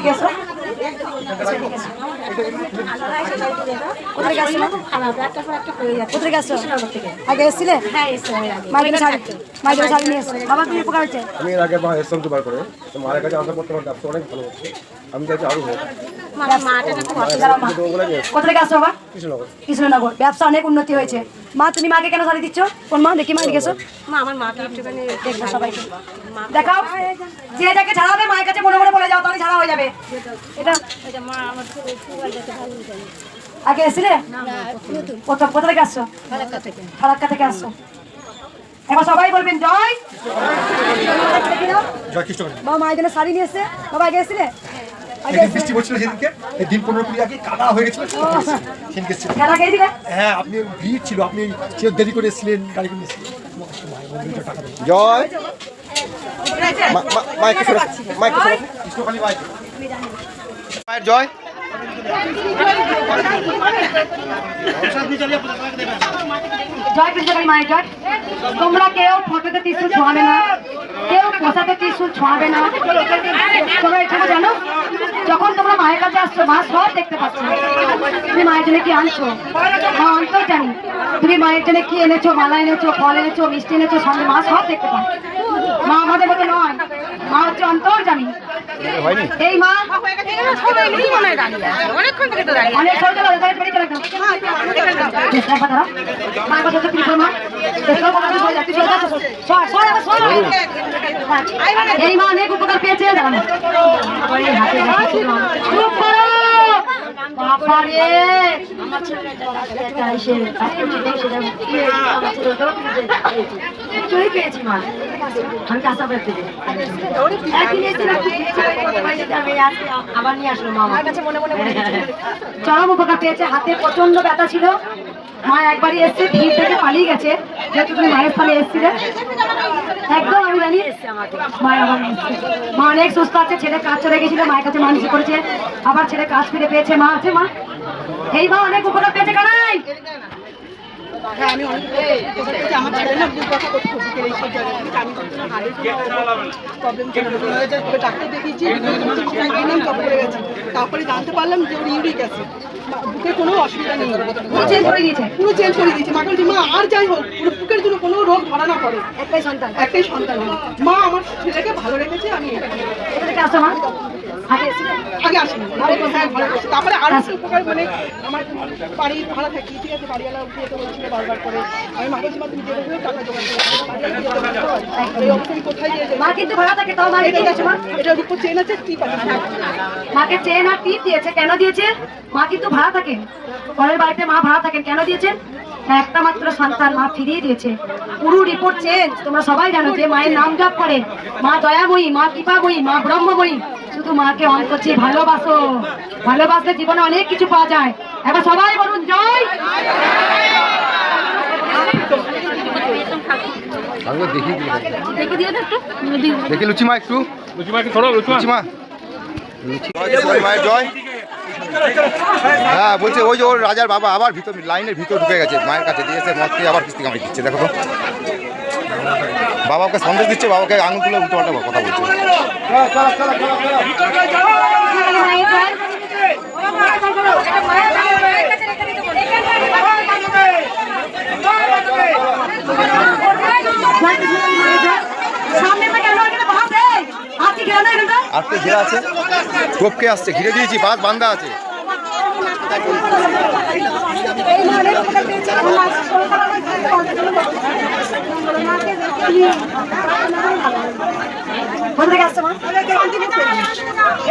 এদিকে এসো। কোথায় গেছো কোথায় গেছো? আগে এসেছিলে? মাইকেল শাড়ি মাইকেল শাড়ি নিয়ে এসো বাবা তুমি উপকার হচ্ছে? আমি এর আগে দুবার করে। তো কাছে আসার পর তোমার ব্যবসা অনেক ভালো হচ্ছে। আমি চাইছি আরও হোক। কোথায় গেছো বাবা? কৃষ্ণনগর। কৃষ্ণনগর। ব্যবসা অনেক উন্নতি হয়েছে। মা তুমি মাকে কেন শাড়ি দিচ্ছ? কোন মা? দেখি মা এদিকে এসো। মা আমার মাকে একটুখানি দেখব সবাইকে। দেখাও। যে যাকে ছাড়া হবে মায়ের কাছে মনে মনে বলে যাও তাহলে ছাড়া হয়ে যাবে। এটা মা আগে এসেছিলে কোথা কোথা থেকে আসছো? ফারাক্কা থেকে আসছো। এবার সবাই বলবেন জয়। বাবা মায়ের জন্য শাড়ি নিয়ে এসছে। বাবা আগে এসেছিলে? বৃষ্টি পড়ছিল সেদিনকে। দিন পনেরো কুড়ি আগে কাদা হয়ে গেছিল। সেদিনকে হ্যাঁ আপনি ভিড় ছিল। আপনি দেরি করে এসেছিলেন গাড়ি করে এসেছিলেন। জয়। মা- মা- মাইকে মাইকে কৃষ্ণকালী মায়ের জয়। জয় মায়ের তোমরা কেউ ফটোতে ত্রিশুল ছোঁয়াবে না। কেউ পোষাতে ত্রিশুল ছোঁয়াবে না। তোমরা এখানে জানো? যখন তোমরা মায়ের কাছে আসছো, মা সব দেখতে পাচ্ছ। তুমি মায়ের জন্য কি আনছো? মা অন্তর জানি। তুমি মায়ের জন্য কি এনেছো? মালা এনেছো? ফল এনেছো? মিষ্টি এনেছো? সঙ্গে মা সব দেখতে পাচ্ছ। মা আমাদের মতো নয়। মা হচ্ছে অন্তর জানি হয়নি? এই মা। সবাই মনে দাঁড়িয়ে আছে অনেকক্ষণ থেকে তো দাঁড়িয়ে অনেক সরকার তাদের বেরিয়ে গেল দেখো দাঁড়াও। মায়ের কথা তো কি করব দেখো কথা সরে যাচ্ছে সরে সর সর সর এই মা অনেক উপকার পেয়েছে দাঁড়ানো খুব হাতে চরম উপকার পেয়েছে হাতে প্রচণ্ড ব্যথা ছিল মা একবারই এসছে, ভিড় থেকে পালিয়ে গেছে, যেহেতু তুমি মায়ের স্থানে এসেছিলে। একদম, আমি জানি। মা মা, অনেক সুস্থ আছে, ছেলে কাজ চলে গেছিল, মায়ের কাছে মানুষ করেছে। আবার ছেলে কাজ ফিরে পেয়েছে, মা আছে, মা। এই মা অনেক উপকার পেয়েছে, কানাই। তারপরে জানতে পারলাম যে ওর ইউরিক অ্যাসিড বুকের কোনো অসুবিধা নেই। চেঞ্জ করে দিয়েছে। পুরো চেঞ্জ করে দিয়েছি। মাকে বলছি মা আর যাই হোক পুরো বুকের জন্য কোনো রোগ ধরা না পড়ে। একটাই সন্তান। একটাই সন্তান। মা আমার ছেলেকে ভালো রেখেছে আমি এটা করি। কোথা থেকে আসো মা। আগে এসেছিলে? ঘরে বসে ঘরে বসে। তারপরে আরও একটা উপকার মানে আমার বাড়ি ভাড়া থাকি। ঠিক আছে বাড়িওয়ালা উঠে যেতে বলছিল বারবার করে। আমি মা বলছি তুমি যেতে হবে টাকা জোগাড় করে। দাও। বাড়িওয়ালা যেতে বলছিল, এই অবস্থা কোথায় যেতে মা কিন্তু ভাড়া থাকে তাও মা রেখে গেছে মা এটার উপর চেন আছে টিপ আছে মাকে চেন আর টিপ দিয়েছে। কেন দিয়েছে? মা কিন্তু ভাড়া থাকেন? পরের বাড়িতে মা ভাড়া থাকেন। কেন দিয়েছেন? একটা মাত্র সন্তান মা ফিরিয়ে দিয়েছে। পুরো রিপোর্ট চেঞ্জ তোমরা সবাই জানো যে মায়ের নাম জপ করে। মা দয়াময়ী মা কৃপাময়ী মা ব্রহ্মময়ী। শুধু মাকে অন্তর চেয়ে ভালোবাসো। ভালোবাসলে জীবনে অনেক কিছু পাওয়া যায়। এবার সবাই বলুন জয়! দেখি না একটু দেখি লুচি মা একটু। লুচি মা একটু। লুচি মা মায়ের জয়। হ্যাঁ বলছে, ওই যে ওর রাজার বাবা আবার ভিতর লাইনের ভিতর ঢুকে গেছে, মায়ের কাছে দিয়েছে মদ খেয়ে আবার কিস্তি কামাই দিচ্ছে, দেখো তো। বাবাকে সন্দেশ দিচ্ছে, বাবাকে আঙুল তুলে উল্টো পাল্টা কথা বলছে। সামনে থেকে আমরা এখানে বাস এই হাত কি আজকে ঘিরে আছে? টোপকে আসছে ঘিরে দিয়েছি বাস বান্ধা আছে।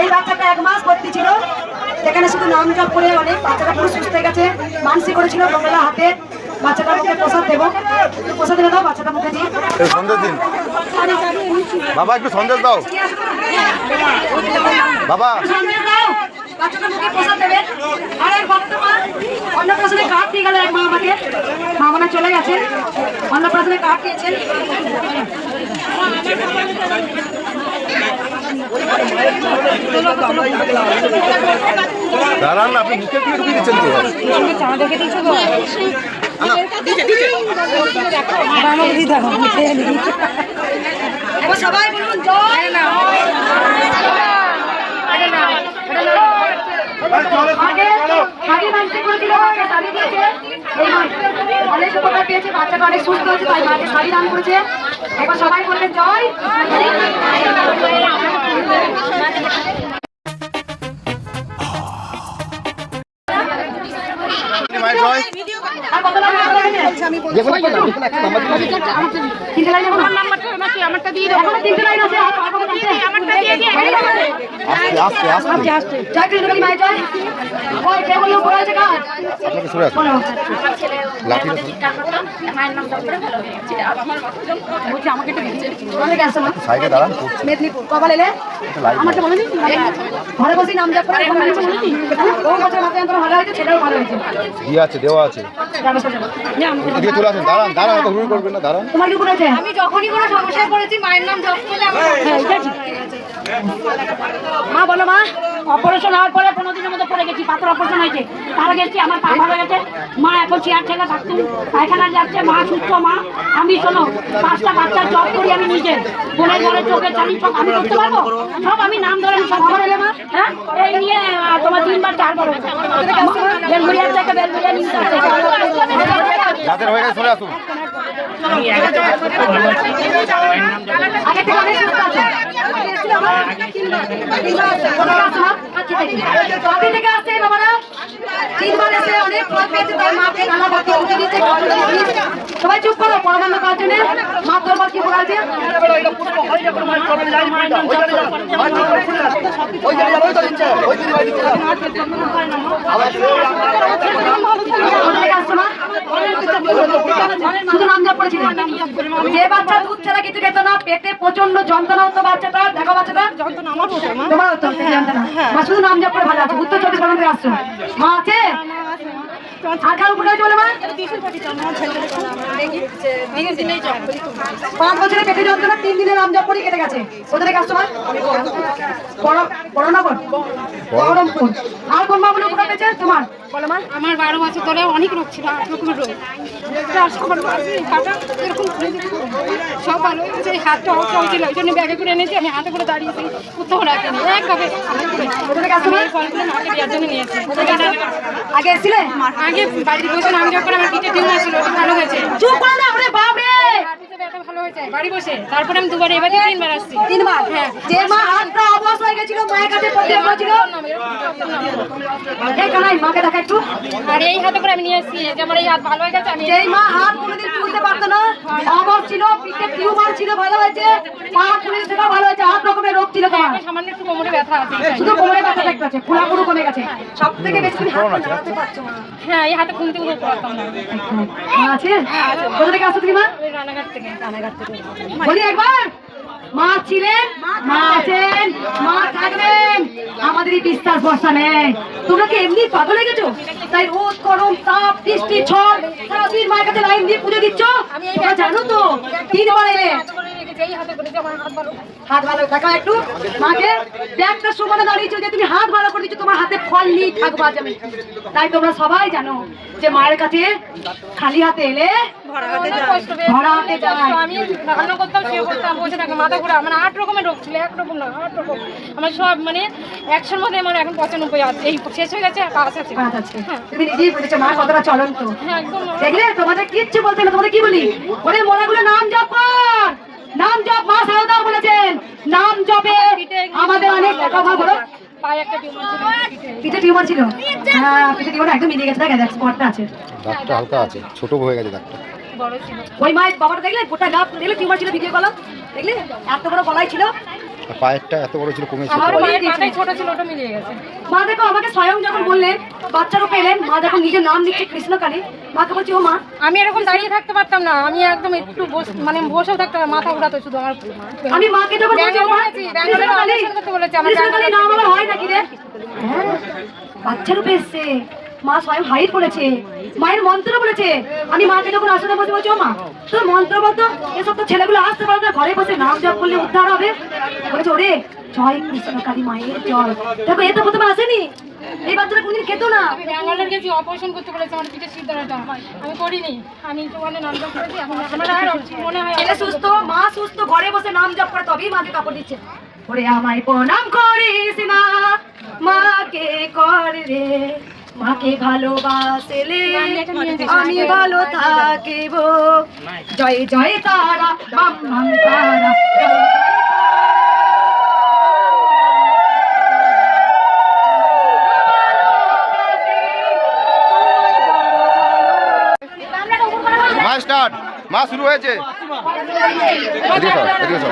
এই বাচ্চাটা এক মাস ভর্তি ছিল। সেখানে শুধু নাম জপ করে অনেক বাচ্চাটা পুরো সুস্থ হয়ে গেছে। মানসিক করেছিল মঙ্গলা হাতে। বাচ্চাটার মুখে প্রসাদ দেবো। প্রসাদ দিলে দাও বাচ্চাটা মুখে দিয়ে। সন্দেশ দিন। বাবা একটু সন্দেশ দাও। বাবা। অন্নপ্রাশনে কার্ড দিয়ে গেল এক মা আমাকে মা মনে চলে গেছে অন্নপ্রাশনে কার্ড দিয়েছেন দাঁড়ান আপনি মুখে দিয়ে ঢুকিয়ে দিচ্ছেন তো এবার সবাই বলুন জয় না আগে দিয়েছে এই মা অনেক উপকার পেয়েছে বাচ্চাটা অনেক সুস্থ হয়েছে তাই মাকে শাড়ি সবাই জয় জয় ঘরে বসে নাম দেওয়া আছে। এদিকে চলে আসুন দাঁড়ান দাঁড়ান অত হুড় করবেন না দাঁড়ান। তোমার কি করেছে আমি যখনই কোনো সমস্যায় পড়েছি মায়ের নাম জপ হ্যাঁ। মা বলো মা অপারেশন হওয়ার পরে পনেরো দিনের মতো পড়ে গেছি পাথর অপারেশন হয়েছে। তারা গেছি আমার পা ভালো গেছে। মা এখন চেয়ার ঠেলে থাকতুম পায়খানা যাচ্ছে মা সুস্থ মা। আমি শোনো পাঁচটা বাচ্চার জব করি আমি নিজে। বোনের ঘরে চোখে চালি সব আমি করতে পারব? সব আমি নাম ধরে আমি সব খবর এলে হ্যাঁ? এই নিয়ে তোমার তিনবার চারবার হয়েছে বেলগুড়িয়া থেকে বেলগুড়িয়া নিয়ে যাদের হয়ে গেছে চলে আসুন। আগে থেকে আসছো বাবারা সবাই চুপ করো তোর কি যে বাচ্চা দুধ ছাড়া কিছু খেত না পেটে প্রচণ্ড যন্ত্রণা হতো বাচ্চাটা দেখো বাচ্চাটা শুধু নাম জপ করে ভালো আছে? উত্তর চব্বিশ পরগনা আসছো। মা আছে? পাঁচ বছরের পেটে যন্ত্রণা, তিন দিনের নাম জপ করে কেটে গেছে। কোথা কাস্টমার আসছো বড় বড় নগর বহরমপুর আর কোন মা বলে তোমার। বলো মা? আমার বারো বছর ধরে অনেক রোগ ছিল আট রকমের রোগ। সবার কাটা এরকম খুলে দিতে সব ভালো হয়েছে হাতটা অবস্থা হয়েছিল ওই জন্য ব্যাগে করে এনেছি আমি হাতে করে দাঁড়িয়েছি কোথাও রাখিনি। একভাবে। আগে এসেছিলেন আগে বাড়িতে বসে আমি যখন আমার পিঠে টিউমার ছিল ভালো হয়েছে। চুপ করো না বাপ রে আর পিঠে ব্যথা ভালো হয়েছে বাড়ি বসে। তারপরে আমি দুবার এবার তিনবার আসছি। তিনবার? হ্যাঁ। যে মা হাতটা অবশ হয়ে গেছিল মায়ের কাছে পড়তে বলেছিল এই কানাই মাকে দেখা একটু। আর এই হাতে করে আমি নিয়ে এসেছি যে আমার এই হাত ভালো হয়ে গেছে আমি যেই মা হাত কোনোদিন তুলতে পারতো না অবশ ছিল পিঠে টিউমার ছিল ভালো হয়েছে। পা খুলে সেটা ভালো হয়েছে। আট রকমের রোগ ছিল তোমার। সামান্য একটু কোমরে ব্যথা আছে। শুধু কোমরে ব্যথা দেখতে পাচ্ছে পুরো কমে গেছে। সব থেকে বেশি তুমি হাত নাড়াতে পারছ না। হ্যাঁ এই হাতে খুনতে উঠতে পারতাম না মা আছে? কোথা থেকে আসছো তুমি মা? রানাঘাট থেকে। বলি একবার? মা ছিলেন? মা আছেন? মা থাকবেন? আমাদের এই বিশ্বাস ভরসা নেই। তোমরা কি এমনি পাগল হয়ে গেছো? তাই রোদ গরম তাপ বৃষ্টি ঝড় সারাদিন মায়ের কাছে লাইন দিয়ে পুজো দিচ্ছ? তোমরা জানো তো তিনবার এলে। হাতে করে রেখেছি এই হাতে করে যে আমার হাত ভালো। দেখা একটু। মাকে ব্যাগটা সমানে দাঁড়িয়েছো যে তুমি হাত ভালো করে দিচ্ছ তোমার হাতে ফল নিয়ে থাকব তাই তোমরা সবাই জানো যে মায়ের কাছে খালি হাতে এলে ভরা হাতে যায়। আমি রান্না করতাম শুয়ে করতাম বসে থাকতাম মাথা ঘুরা। আমার আট রকমের রোগ ছিল এক রকম না আট রকম। আমার সব মানে একশোর মধ্যে আমার এখন পঁচানব্বই আছে। এই শেষ হয়ে গেছে পাঁচ আছে। কাজ আছে। তুমি নিজেই বলেছ মা কতটা চলন্ত। হ্যাঁ দেখলে তোমাদের কিচ্ছু বলতে না তোমাদের কি বলি? ওরে মোড়াগুলো নাম জপ কর! নাম জপ মা বলেছেন। নাম জপে আমাদের অনেক টাকা ছিল পিঠে। পিঠে টিউমার ছিল। হ্যাঁ পিঠে টিউমার একদম মিলিয়ে গেছে। দেখ স্পটটা আছে। দাগটা হালকা আছে ছোট হয়ে গেছে দাগটা বড় ছিল। ওই মায়ের বাবাটা দেখলে? গোটা গা দেখলে টিউমার ছিল ভিডিও করলাম দেখলে? এত বড় গলায় ছিল। পায়েরটা এত বড় ছিল কমেছে আমার বলে পায়ের ছোট ছিল ওটা মিলিয়ে গেছে। মা দেখো আমাকে স্বয়ং যখন বললেন এলেন মা যখন নিজের নাম লিখছে কৃষ্ণকালী। মাকে বলছি ও মা আমি এরকম দাঁড়িয়ে থাকতে পারতাম না। আমি একদম একটু বস- মানে বসেও থাকতাম মাথা ঘোরাতো শুধু আমার আমি মাকে যখন বলছি ও মা ব্যাঙ্গালোরে আছি, ব্যাঙ্গালোরে কৃষ্ণকালী operation করতে বলেছে, আমার নাম আমার হয় নাকি রে? হ্যাঁ, বাচ্চার এসছে। মা স্বয়ং হাইট বলেছে মায়ের মন্ত্র বলেছে। আমি মাকে যখন আসলে বসে বলছি মা তোর মন্ত্র বলতো এসব তো ছেলেগুলো আসতে পারে না ঘরে বসে নাম জপ করলে উদ্ধার হবে। বলেছে ওরে জয় কৃষ্ণকালী মায়ের জয়। দেখো এ তো প্রথমে আসেনি। এই বাচ্চাটা কোনদিন খেতো না। ব্যাঙ্গালোর গেছি অপারেশন করতে বলেছে আমার পিঠের সিদ্ধারাটা আমি করিনি। আমি ওখানে নাম জপ করেছি এখন মনে হয় ছেলে সুস্থ মা সুস্থ ঘরে বসে নাম জপ করে তবেই মাকে কাপড় দিচ্ছে। ওরে আমায় প্রণাম করিস না মাকে কর রে। মাকে ভালোবাসলে আমি ভালো থাকিব। জয় জয় তারা বাম বাম তারা। জয় জয় মা স্টার্ট মা শুরু হয়েছে। এদিকে সর, এদিকে সর।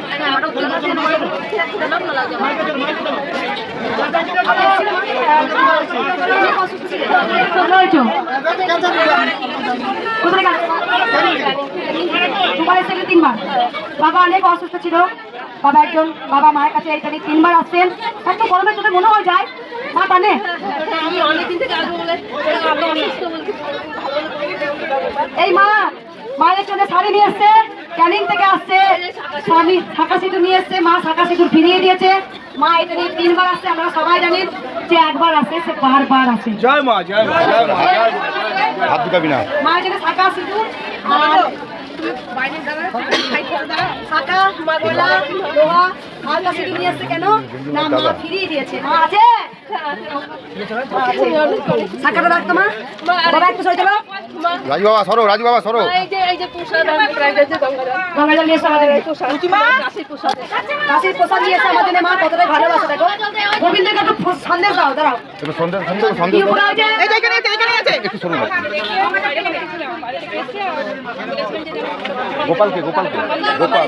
তিনবার বাবা অনেক অসুস্থ ছিল বাবা একজন বাবা মায়ের কাছে এইখানে তিনবার আসছেন এত গরমের চোখে মনে হয় যায় মা টানে এই মা, মায়ের জন্য শাড়ি নিয়ে এসছে। ক্যানিং থেকে আসছে স্বামী শাখা সেতু নিয়ে এসছে মা শাখা সেতু ফিরিয়ে দিয়েছে। মা এটা নিয়ে তিনবার আসছে আমরা সবাই জানি যে একবার আসে সে বারবার আসে। জয় মা জয় মা জয় মা হাত দুটাবি না। মায়ের জন্য শাখা সিঁদুর আর শাখা মাগলা লোহা নিয়ে এসছে কেন? না মা ফিরিয়ে দিয়েছে। মা আছে? শাখাটা রাখতো মা। বাবা একটু সরে চলো। রাজু বাবা সরো রাজু বাবা সরো। গঙ্গা জল নিয়ে এসছে আমাদের কাশির প্রসাদ। নিয়ে এসছে আমাদের মা। কতটাই ভালোবাসে দেখো। গোবিন্দকে একটু সন্দেশ দাও দাঁড়াও। একটু সন্দেহ সন্দেহ কি সন্দেহ উপকার হয়েছে? এই যে এখানে আছে এখানে আছে। একটু সরু গোপালকে গোপালকে গোপাল।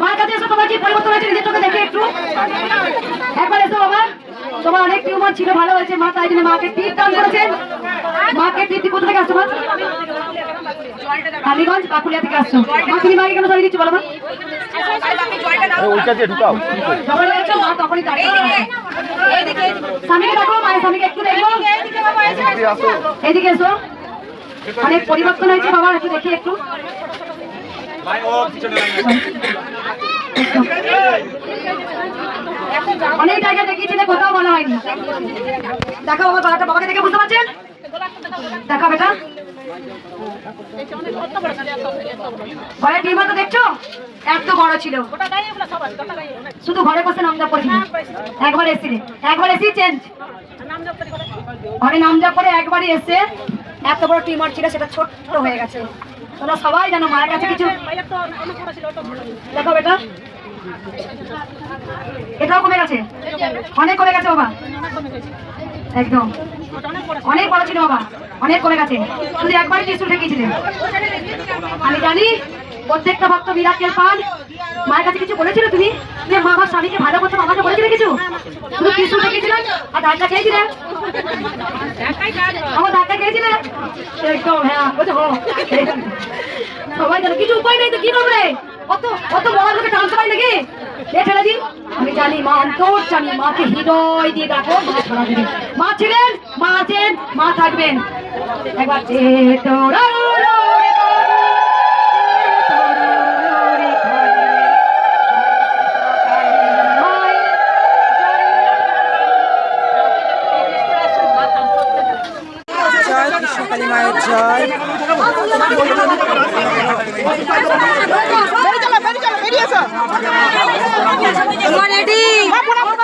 মার কাছে এসো তোমার কি পরিবর্তন হয়েছে? নিজের চোখে দেখে একটু। একবার এসো বাবা তোমার অনেক টিউমার ছিল ভালো হয়েছে মা তাই জন্য মাকে টিপ দান করেছেন। মাকে টিপ দিয়ে কোথা থেকে আসছো মা? কালীগঞ্জ কাকুলিয়া থেকে আসছো। মা তুমি মাকে কেন সরিয়ে দিচ্ছ বলো মা? স্বামীকে দেখো মায়ের স্বামীকে একটু দেখো। এদিকে এসো। অনেক পরিবর্তন হয়েছে বাবা একটু দেখি একটু। অনেক জায়গায় দেখিয়েছি যে কোথাও বলা হয়নি। দেখো বাবা গলাটা, বাবাকে দেখে বুঝতে পারছেন? দেখা বেটা। ঘরের টিউমার তো দেখছ? এত বড় ছিল। শুধু ঘরে বসে নাম জপ করেছিল একবার এসেছিলে একবার এসি চেঞ্জ ঘরে নাম জপ করে একবারই এসে এত বড় টিউমার ছিল, সেটা ছোট্ট হয়ে গেছে। তোমরা সবাই জানো মায়ের কাছে কিছু? দেখো বেটা। এটাও কমে গেছে? অনেক কমে গেছে বাবা। একদম। অনেক বড় ছিল বাবা। অনেক কমে গেছে। শুধু একবারই টিস্যু ঠেকিয়েছিলেন আমি জানি প্রত্যেকটা ভক্ত মিরাকেল পান মায়ের কাছে কিছু বলেছিল তুমি? যে মা আমার স্বামীকে ভালো করতে বাবাকে বলেছিলে কিছু? শুধু টিস্যু ঠেকিয়েছিলেন আর ধাক্কা খেয়েছিলেন আমার ধাক্কা খেয়েছিলেন একদম হ্যাঁ বলছে হো সবাই জানে, কিছু উপায় নেই তো, কি করবে? কত কত বড় লোকে টানতে পারি নাকি? এ দিন, আমি জানি মা অন্তর, জানি মাকে হৃদয় দিয়ে ডাকো মা ছাড়া মা ছিলেন, মা আছেন, মা থাকবেন। একবার কৃষ্ণকালী মায়ের জয়। বেরিয়ে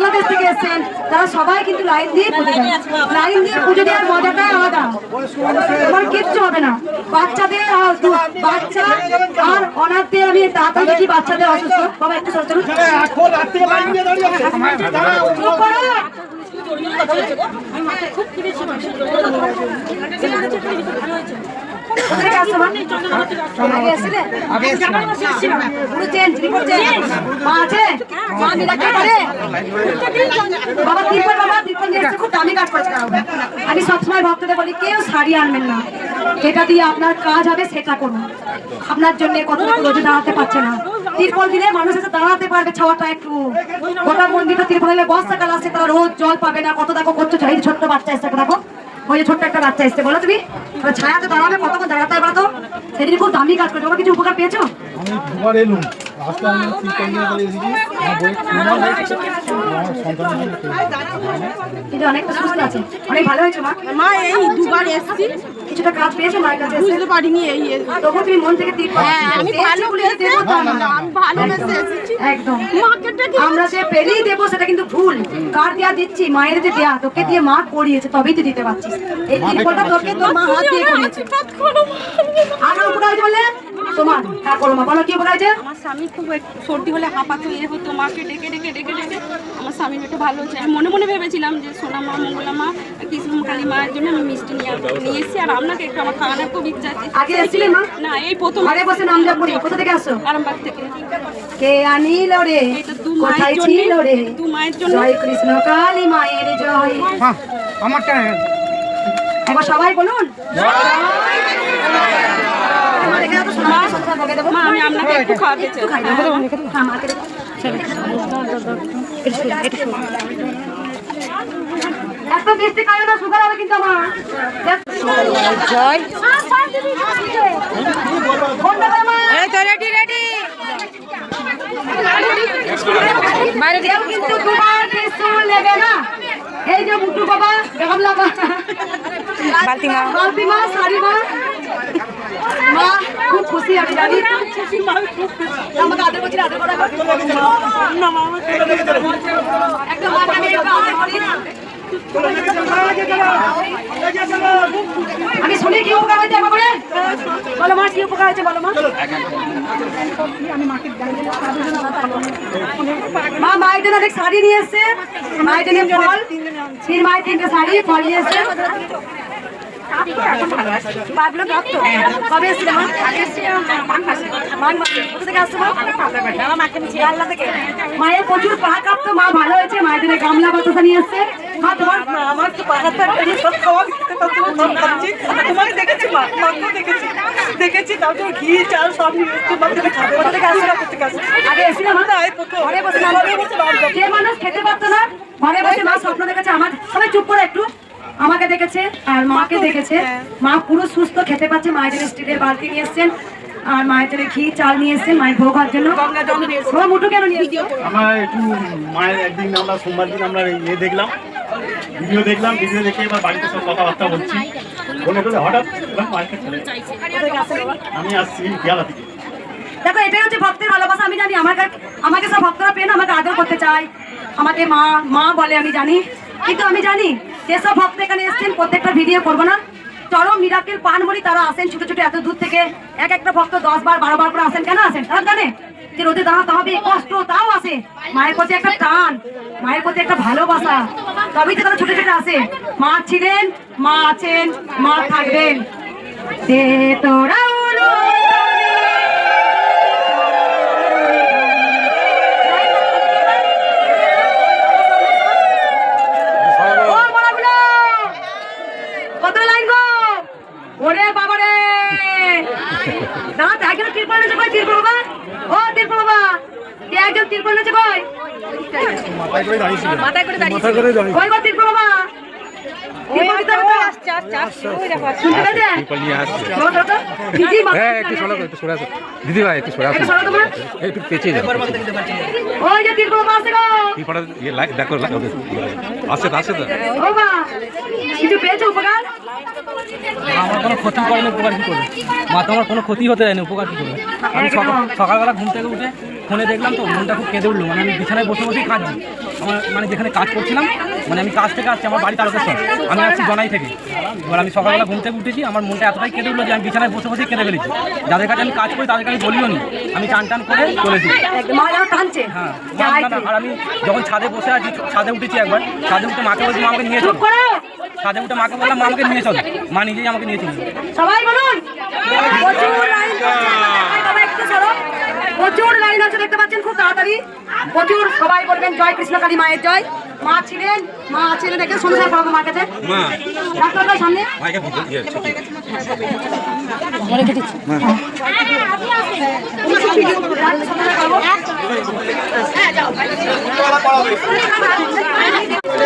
বাংলাদেশ থেকে এসেছেন তারা সবাই কিন্তু লাইন দিয়ে পুজো দেয় লাইন দিয়ে পুজো দেওয়ার মজাটা আলাদা তোমার কিচ্ছু হবে না বাচ্চাদের বাচ্চা আর অনাথদের আমি তাড়াতাড়ি দেখি বাচ্চাদের অসুস্থ বাবা একটু এসেছে, খুব কাজ করেছে বাবা। আমি সবসময় ভক্তদের বলি কেউ শাড়ি আনবেন না যেটা দিয়ে আপনার কাজ হবে সেটা করুন আপনার জন্য কতটুকু রোজে দাঁড়াতে পারছে না তিরপল দিলে মানুষ এসে দাঁড়াতে পারবে ছাওয়াটা একটু গোটা মন্দিরটা তিরপল দিলে বর্ষাকাল আসছে তারা রোজ জল পাবে না কত দেখো করছ ছোট্ট বাচ্চা এসছে দেখো। ওই যে ছোট্ট একটা বাচ্চা এসছে, বলো তুমি। ছায়াতে দাঁড়াবে, কতক্ষণ দাঁড়াতে পারতো সেদিন খুব দামি কাজ করছ। কিছু উপকার পেয়েছ? মা? এই দুবার এসেছি। কিছুটা কাজ পেয়েছ মায়ের কাছে এসে? বুঝতে পারিনি এই তবু তুমি মন থেকে তীর হ্যাঁ আমি ভালো দেবো তা না। আমি ভালোবেসে এসেছি। একদম। আমরা যে পেলেই দেবো সেটা কিন্তু ভুল। কার দেয়া দিচ্ছি? মায়ের যে দেয়া তোকে দিয়ে মা করিয়েছে তবেই তুই দিতে পারছিস। এই তিরপলটা তোকে তোর মা হাত দিয়ে করিয়েছে। বলে। তোমার? হ্যাঁ করো মা বলো কি হয়েছে আমার স্বামী খুব সর্দি হলে হাঁপাতো ইয়ে হতো মাকে ডেকে ডেকে ডেকে ডেকে। আমার স্বামীর একটু ভালো হচ্ছে। আমি মনে মনে ভেবেছিলাম যে সোনা মা মঙ্গলা মা কৃষ্ণ কালী মায়ের জন্য আমি মিষ্টি নিয়ে। নিয়ে এসেছি। আর আপনাকে একটু আমার খাওয়ানোর খুব ইচ্ছা আছে। আগে এসেছিলেন মা? না এই প্রথম ঘরে বসে নাম জপ করি। কোথা থেকে আসো আরামবাগ থেকে। কে আনিল রে? কোথায় ছিল রে? দু মায়ের জন্য জয় কৃষ্ণ কালী মায়ের জয়। আমার কেন একবার সবাই বলুন। আমার এখানে তো সোনা সন্তান ভোগে দেবো মা আমি আপনাকে একটু খাওয়াতে চাই। খাই দেবো মাকে দেবো এত মিষ্টি খাইও না সুগার হবে কিন্তু আমার। জয়। ফোনটা দে মা। কেউ কিন্তু দুবার ত্রিশূল নেবে না। এই যে মুটু বাবা গামলা বা বালতি মা। বালতি মা শাড়ি মা। আমি শুনি কি উপকার হয়েছে আমার করে বলো মা, কি উপকার হয়েছে বলো মা। মা, মায়ের জন্য অনেক শাড়ি নিয়ে এসছে। মায়ের জন্য ফল। তিন মায়ের তিনটে শাড়ি, ফল নিয়ে এসছে। কবে এসেছিলে মা? মাঘ মাসে। কোথা থেকে আসছো মা? জানলা থেকে। মায়ের প্রচুর পা কাঁপতো মা ভালো হয়েছে মায়ের গামলা বাতাসা নিয়ে এসছে। মা তোমার আমার তো পাহাড়টা সব খাওয়া খেতে খাচ্ছি সব খাচ্ছি। তোমাকে দেখেছি মা মাকে দেখেছি। দেখেছি তারপর ঘি চাল সব নিয়ে এসেছি মা তুমি খাবে কোথা থেকে আসছে কোথা থেকে আসছে আগে এসেছিলে মা? না, এই প্রথম। ঘরে বসে ঘরে বসে যে মানুষ খেতে পারতো না ঘরে বসে মা স্বপ্ন দেখেছে আমার সবাই চুপ করে একটু। আমাকে দেখেছে আর মাকে দেখেছে মা পুরো সুস্থ খেতে পাচ্ছে মায়ের জন্য স্টিলের বালতি নিয়ে এসছেন আর মায়ের জন্য ঘি চাল নিয়ে এসছেন মায়ের ভোগ হওয়ার জন্য। ও মুটু কেন নিয়ে আমরা একটু মায়ের একদিন আমরা সোমবার দিন আমরা ইয়ে দেখলাম ভিডিও দেখলাম ভিডিও দেখে এবার বাড়িতে সব কথাবার্তা বলছি। বলে বলে হঠাৎ মায়ের চলে? আমি আসছি গেলা থেকে দেখো এটাই হচ্ছে ভক্তের ভালোবাসা। আমি জানি আমার কাছে- আমাকে সব ভক্তরা পেয়ে না আমাকে আদর করতে চায়। আমাকে মা মা বলে আমি জানি। কিন্তু আমি জানি যেসব ভক্ত এখানে এসছেন, প্রত্যেকটা ভিডিও করব না। চরম মিরাকেল পানমরি তারা আসেন ছোট ছোট, এত দূর থেকে। এক একটা ভক্ত দশ বার, বারো বার করে আসেন। কেন আসেন? তারা জানে যে রোদে দাঁড়াতে হবে কষ্ট, তাও আসে। মায়ের প্রতি একটা টান মায়ের প্রতি একটা ভালোবাসা। তবেই তো তারা ছোট ছোট আসে। মা ছিলেন, মা আছেন, মা থাকবেন। সে তোরা ওরে বাবা রে না তো একজন তিরপল নেছে কই? তিরপল বাবা? ও তিরপল বাবা। কে একজন তিরপল নেছে কই? মাথায় করে দাঁড়িয়েছিল মাথায় করে দাঁড়িয়ে মাথায় করে দাঁড়িয়ে কই গো তিরপল বাবা? দিদি একটু একটু পেঁচিয়ে আসে তো আমার কোনো ক্ষতি করেনি উপকার কি করবে? মা তোমার কোনো ক্ষতি হতে দেয়নি উপকার কি করবে? আমি সকালবেলা ঘুম থেকে উঠে ফোনে দেখলাম তো মনটা খুব কেঁদে উঠল। মানে আমি বিছানায় বসে বসেই কাঁদছি। আমার মানে যেখানে কাজ করছিলাম মানে আমি কাজ থেকে আসছি আমার বাড়ি তারকেশ্বর। আমি আসছি জনাই থেকে। এবার আমি সকালবেলা ঘুম থেকে উঠেছি আমার মনটা এতটাই কেঁদে উঠল যে আমি বিছানায় বসে বসেই কেঁদে ফেলেছি। যাদের কাছে আমি কাজ করি তাদের কাছে বলিও নি। আমি টান টান করে চলেছি। হ্যাঁ আর আমি যখন ছাদে বসে আছি ছাদে উঠেছি একবার ছাদে উঠে মাকে বলছি মা আমাকে নিয়ে চলো। ছাদে উঠে মাকে বললাম মা আমাকে নিয়ে চলো। মা নিজেই আমাকে নিয়ে চলো সবাই বলুন। প্রচুর লাইন। প্রচুর আছে দেখতে পাচ্ছেন খুব তাড়াতাড়ি। প্রচুর সবাই বলবেন জয় কৃষ্ণ কালী মায়ের জয়। মা ছিলেন মা ছিলেন দেখে শুনছেন পড়াবো মার কাছে। ডাক্তার সামনে।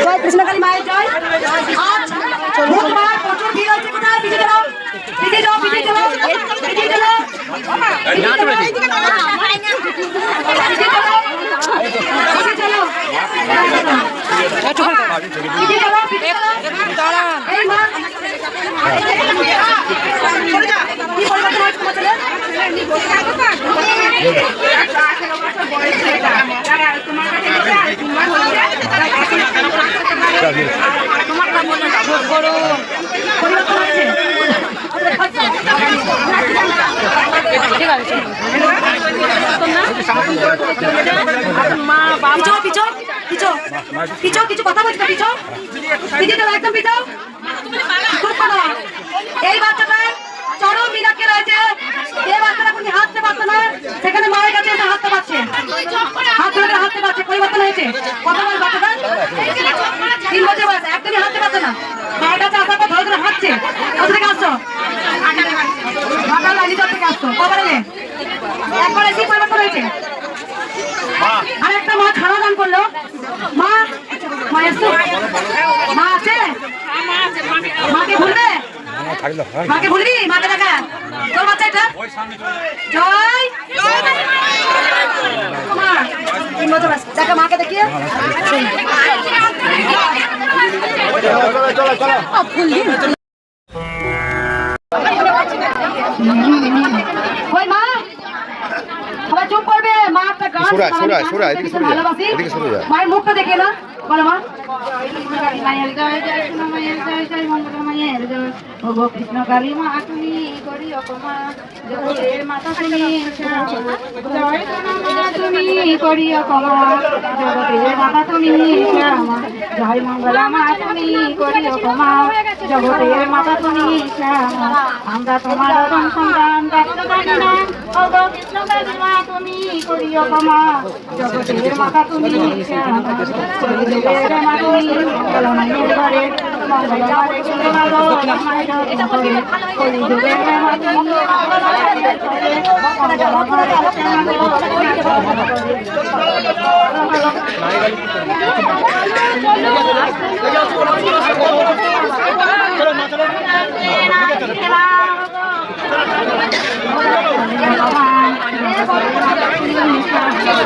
জয় কৃষ্ণকালী মায়ের জয়। আজ প্রচুর ভিড় হচ্ছে কোথায়? চলো ঠিক আছে মা বাবা পিছো পিছো পিছো পিছো কিছু কথা বলছি না পিছো পিছিয়ে একদম পিছো খুব এই বাচ্চাটা চরম মিরাক্কেল হয়েছে এই বাচ্চাটা কোনো হাঁটতে পারতো না সেখানে মায়ের কাছে এসে হাঁটতে পারছে হাত ধরে হাঁটতে পারছে পরিবর্তন হয়েছে। কথা বল বাচ্চাটা? তিন বছর বয়স একদমই হাঁটতে পারছে না। মায়ের কাছে আসার পর ধরে ধরে হাঁটছে। কোথা থেকে আসছো? লাইনি চর থেকে আসছো কবার একবার এসে পরিবর্তন হয়েছে। আর একটা মা খাওয়া দান করল। মা মাকে ভুলবি? মাকে দেখা। তোর বাচ্চা এটা? জয়। দেখা মাকে দেখিয়ে। মা। চুপ করবে। মা একটা গান ভালোবাসি মুখটা দেখে না। বলো মা। ও কৃষ্ণ কালী মা আসুনি করিয়া ক্ষমা জগতের মাতা তুমি শ্যামা জয় মঙ্গলা মা, তুমি করিয়া ক্ষমা জগতের মাতা তুমি শ্যামা আমরা। তোমার অদম সন্তান দেখতে জানি না অগ কৃষ্ণ মা, তুমি করিয়া ক্ষমা জগতের মাতা তুমি শ্যামা জগতের মা তুমি মঙ্গলময়ের ঘরে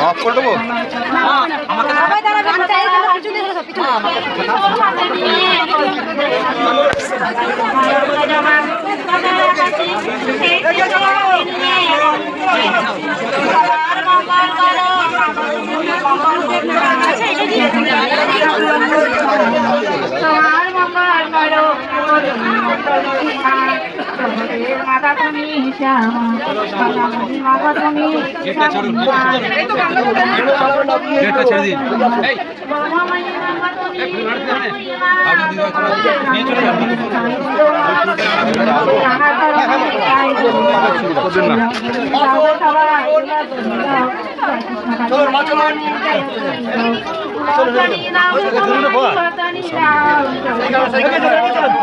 অফ করে দেবো? আমাকে তোমার মাতা তুমি শ্যামা মাতা তুমি গেটটা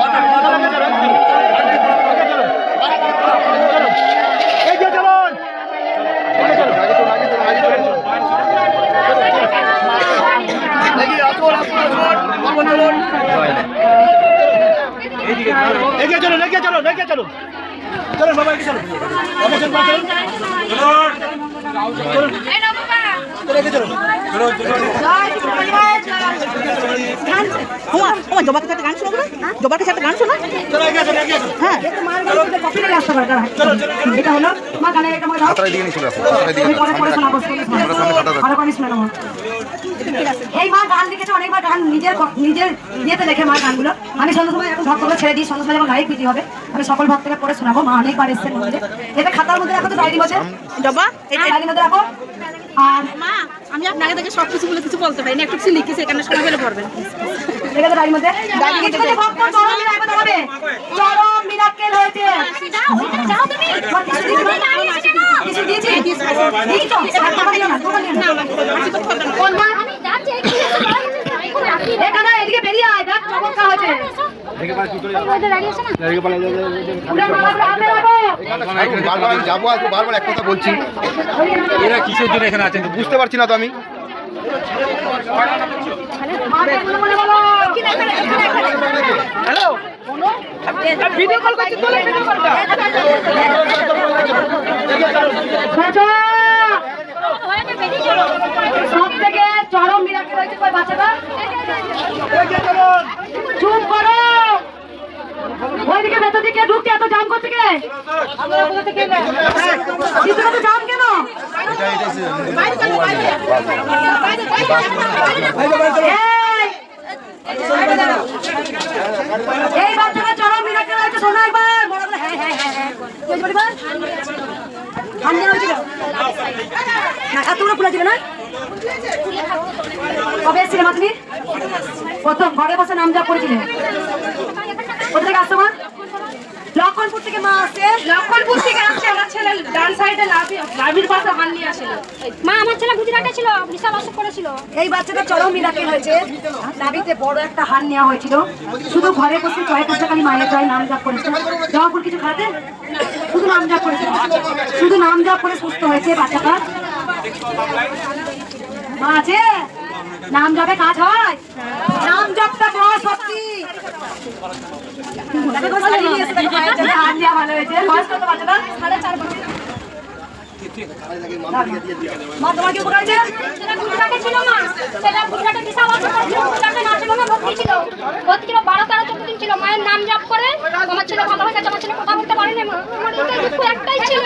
চলো জবার একটা গান শোনো জবার কাছে একটা গান শোনো হ্যাঁ। এটা হলো মা এই মা গান লিখেছে অনেকবার গান নিজের নিজের ইয়েতে লেখে মা গানগুলো। আমি সন্ধ্যা সময় এখন ভক্তগুলো ছেড়ে দিই সন্ধ্যা সময় যখন লাইভ ভিডিও হবে। আমি সকল ভক্তকে পড়ে শোনাবো। মা অনেকবার এসছেন মন্দিরে। এটা খাতার মধ্যে রাখো তো ডায়েরি মধ্যে। জবা ডায়েরির মধ্যে রাখো। আর মা আমি আপনাকে দেখে সব কিছু বলে কিছু বলতে পারি না একটু কিছু লিখেছি এখানে সময় পেলে পড়বেন তো এখানে এদিকে বেরিয়ে আয় দেখ চমৎকার হয়েছে উড়ে মালাগুলো হাতে রাখো। বারবার যাব আর বারবার এক কথা বলছি এরা কিসের জন্য এখানে আছেন বুঝতে পারছি না তো আমি মনে মনে। হ্যালো ভিডিও কল করছি তোলে ভিডিও কলটা শোনো। সব এত জাম করছে কে? এই! বাচ্চাটা চরম মিরাকেল হয়েছে শোনো একবার। বলে হ্যাঁ হ্যাঁ হ্যাঁ। না এতগুলো ফুল ছিল না? কবে এসেছিলে আপনি প্রথম ঘরে বসে নাম যা করেছিলে। কোথা থেকে আসছো মা? লক্ষণপুর থেকে মা আসছে। লক্ষণপুর থেকে আসছে আমার ছেলে ডান সাইডে লাভি লাভির পাশে হান নিয়ে আসে। মা আমার ছেলে গুজরাটে ছিল বিশাল অসুখ করেছিল এই বাচ্চাটা চরম মিরাকেল হয়েছে। নাবিতে বড় একটা হার নেওয়া হয়েছিল। শুধু ঘরে বসে জয় পুষ্টাকালী মায়ের জয় নাম জপ করেছে। জয়পুর কিছু খাতে শুধু নাম জপ করেছে। শুধু নাম জপ করে সুস্থ হয়েছে বাচ্চাটা। মা আছে? নাম জপে কাজ হয়? নাম জপটা বড় শক্তি মা তোমার কি ছেলে গুজরাটে ছিল মা গুজরাটে বিশাল ভর্তি ছিল। ভর্তি ছিল বারো তেরো চোদ্দ দিন ছিল। মায়ের নাম জপ করে আমার ছেলে ভালো হয়ে গেছে আমার ছেলে কথা বলতে পারেনি। মা আমার দুঃখ একটাই ছিল।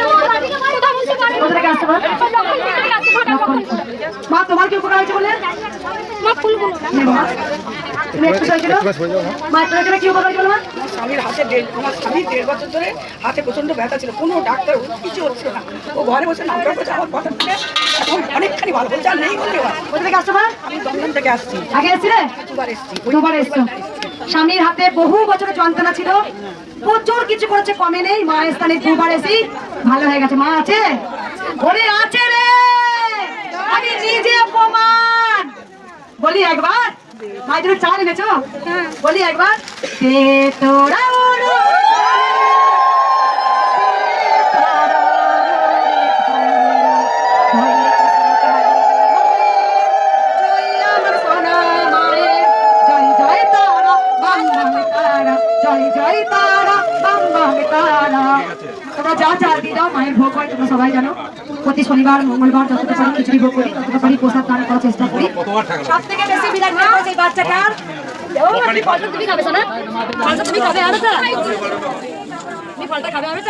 কথা বলতে পারেনি। কোথা মা? তোমার কি উপকার হয়েছে বলে? মা ফুলগুলো। তুমি একটু চাইছিল মা কি উপকার স্বামীর হাতে দেড় আমার স্বামীর দেড় বছর ধরে হাতে প্রচণ্ড ব্যথা ছিল কোনো ডাক্তার কিছু হচ্ছে না। ও ঘরে বসে করছে আমার কথা শুনে এখন অনেকখানি ভালো। বলছে আর নেই বলতে কোথা থেকে আসছো মা? আমি দমদম থেকে আসছি। আগে এসেছিলে? দুবার এসছি। দুবার এসছো। স্বামীর হাতে বহু বছরের যন্ত্রণা ছিল। প্রচুর কিছু করেছে কমে নেই। মা স্থানে দুবার এসি ভালো হয়ে গেছে। মা আছে? ওরে আছে রে! আমি নিজে প্রমাণ বলি একবার। মায়ের জন্য চা এনেছো বলি একবার তারা। তোমরা যা চাল দিয়ে দাও মায়ের ভোগ হয় তোমরা সবাই জানো প্রতি শনিবার মঙ্গলবার যতটা পারি খিচুড়ি ভোগ করি ততটা পারি প্রসাদ দান করার চেষ্টা করি। সব থেকে বেশি বিরাট ব্যাপার সেই বাচ্চাটার। তুমি খাবে শোনা। তুমি খাবে আরও তুমি ফলটা খাবে আরও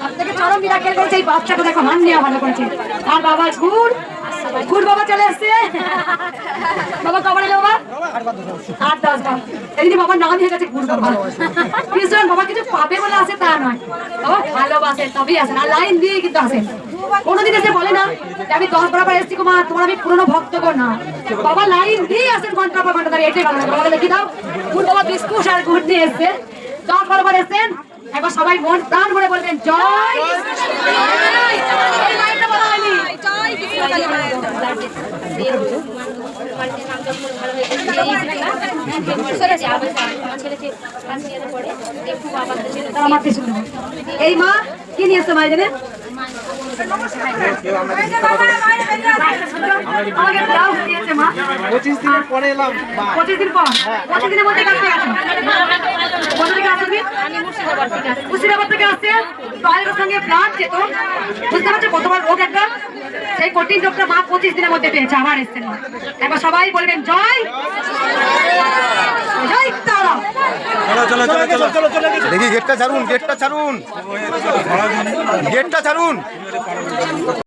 সব থেকে চরম বিরাকেল করেছে এই বাচ্চাটা দেখো হান নেওয়া ভালো করেছে। আর বাবা গুড় গুড় বাবা চলে এসছে বাবা কবার এলো বাবা। আট দশ বার। এই যে বাবার নাম হয়ে গেছে গুড় বাবা। কৃষ্ণ বাবা কিছু পাবে বলে আসে তা নয়। বাবা ভালোবাসে তবেই আসেন আর লাইন দিয়ে কিন্তু আসেন কোনোদিন এসে বলে না যে আমি দশ বরাবর এসেছি মা তোমার আমি পুরনো ভক্ত কর না। বাবা লাইন দিয়ে আসেন ঘণ্টা পর ঘণ্টা দাঁড়িয়ে এটাই ভালো লাগে বাবা লিখি দাও? গুড় বাবা বিস্কুট আর গুড় নিয়ে এসছে দশ বরাবর এসছেন। একবার সবাই মন প্রাণ ভরে বলবেন জয় এই মা কি নিয়ে এসছে মায়ের জন্য? পঁচিশ দিনের পরে এলাম পঁচিশ দিন পর পঁচিশ দিনের মধ্যে কাছে কোথা থেকে আসবি মুর্শিদাবাদ থেকে আসছে টয়লেটের সঙ্গে ব্লাড যেত বুঝতে পারছ কতবার রোগ একটা সেই কঠিন রোগটা মা পঁচিশ দিনের মধ্যে পেয়েছে আবার এসছেন মা একবার সবাই বলবেন জয় জয় তারা দেখি গেটটা ছাড়ুন গেটটা ছাড়ুন গেটটা ছাড়ুন করুন।